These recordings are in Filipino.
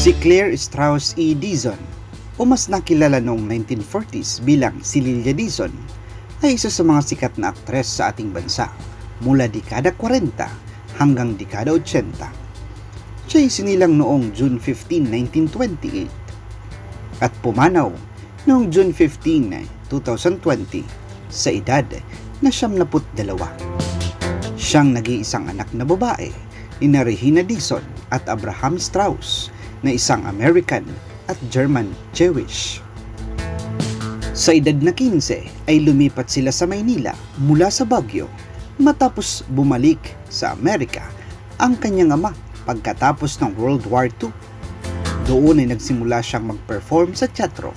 Si Claire Strauss E. Dizon, o mas nakilala noong 1940s bilang si Lilia Dizon, ay isa sa mga sikat na aktres sa ating bansa mula dekada 40 hanggang dekada 80. Siya ay sinilang noong June 15, 1928 at pumanaw noong June 15, 2020 sa edad na siyam naput dalawa. Siyang nag-iisang anak na babae ni na Regina Dizon at Abraham Strauss na isang American at German Jewish. Sa edad na 15 ay lumipat sila sa Maynila mula sa Baguio matapos bumalik sa Amerika ang kanyang ama pagkatapos ng World War II. Doon ay nagsimula siyang mag-perform sa teatro.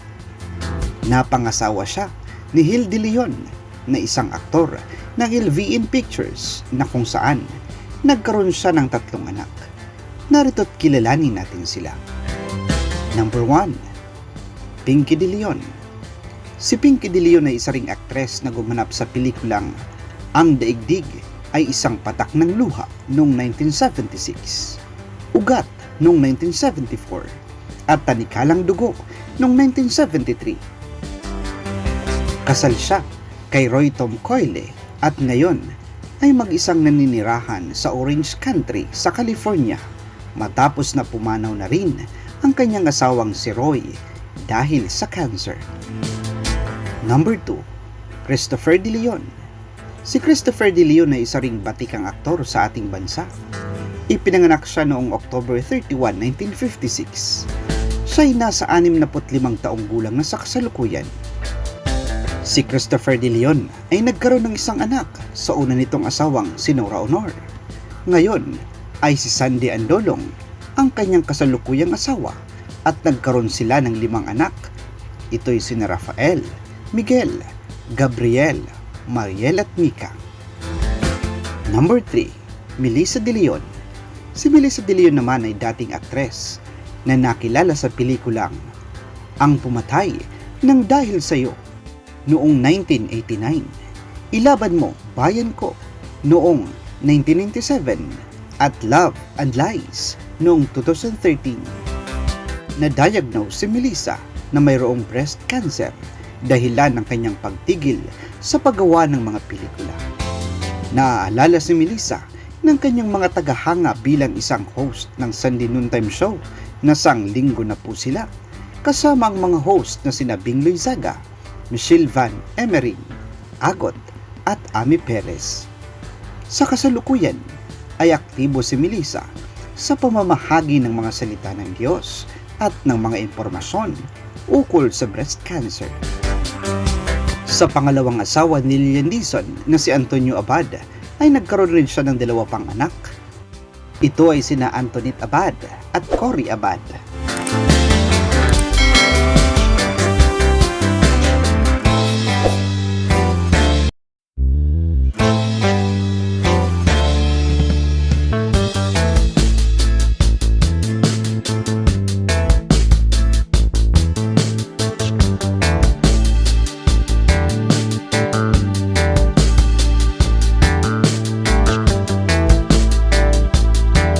Napangasawa siya ni Hil De Leon na isang aktor ng LVN Pictures na kung saan nagkaroon siya ng tatlong anak. Narito't kilalanin natin sila. Number 1. Pinky De Leon Si Pinky De Leon ay isa ring aktres na gumanap sa pelikulang Ang Daigdig ay isang patak ng luha noong 1976, Ugat noong 1974, at Tanikalang Dugo noong 1973. Kasal siya kay Roy Tom Coyle at ngayon ay mag-isang naninirahan sa Orange Country sa California matapos na pumanaw na rin ang kanyang asawang si Roy dahil sa cancer. Number 2, Christopher De Leon. Si Christopher De Leon ay isa ring batikang aktor sa ating bansa. Ipinanganak siya noong October 31, 1956. Siya ay nasa 65 taong gulang na sa kasalukuyan. Si Christopher De Leon ay nagkaroon ng isang anak sa una nitong asawang si Nora Honor. Ngayon ay si Sandy Andolong ang kanyang kasalukuyang asawa at nagkaroon sila ng limang anak. Ito'y sina Rafael, Miguel, Gabriel, Mariel at Mika. Number 3, Melissa De Leon. Si Melissa De Leon naman ay dating aktres na nakilala sa pelikulang Ang Pumatay ng Dahil Sa'yo noong 1989. Ilaban mo, bayan ko noong 1997 at Love and Lies noong 2013. Na-diagnose si Melissa na mayroong breast cancer dahilan ng kanyang pagtigil sa paggawa ng mga pelikula. Naaalala si Melissa ng kanyang mga tagahanga bilang isang host ng Sunday Noontime Show na sang linggo na po sila kasama ang mga host na sina Bing Loizaga, Michelle Van Emering, Agot at Ami Perez. Sa kasalukuyan ay aktibo si Melissa sa pamamahagi ng mga salita ng Diyos at ng mga impormasyon ukol sa breast cancer. Sa pangalawang asawa ni Lilian Dizon na si Antonio Abad ay nagkaroon rin siya ng dalawa pang anak. Ito ay sina Antoinette Abad at Cory Abad.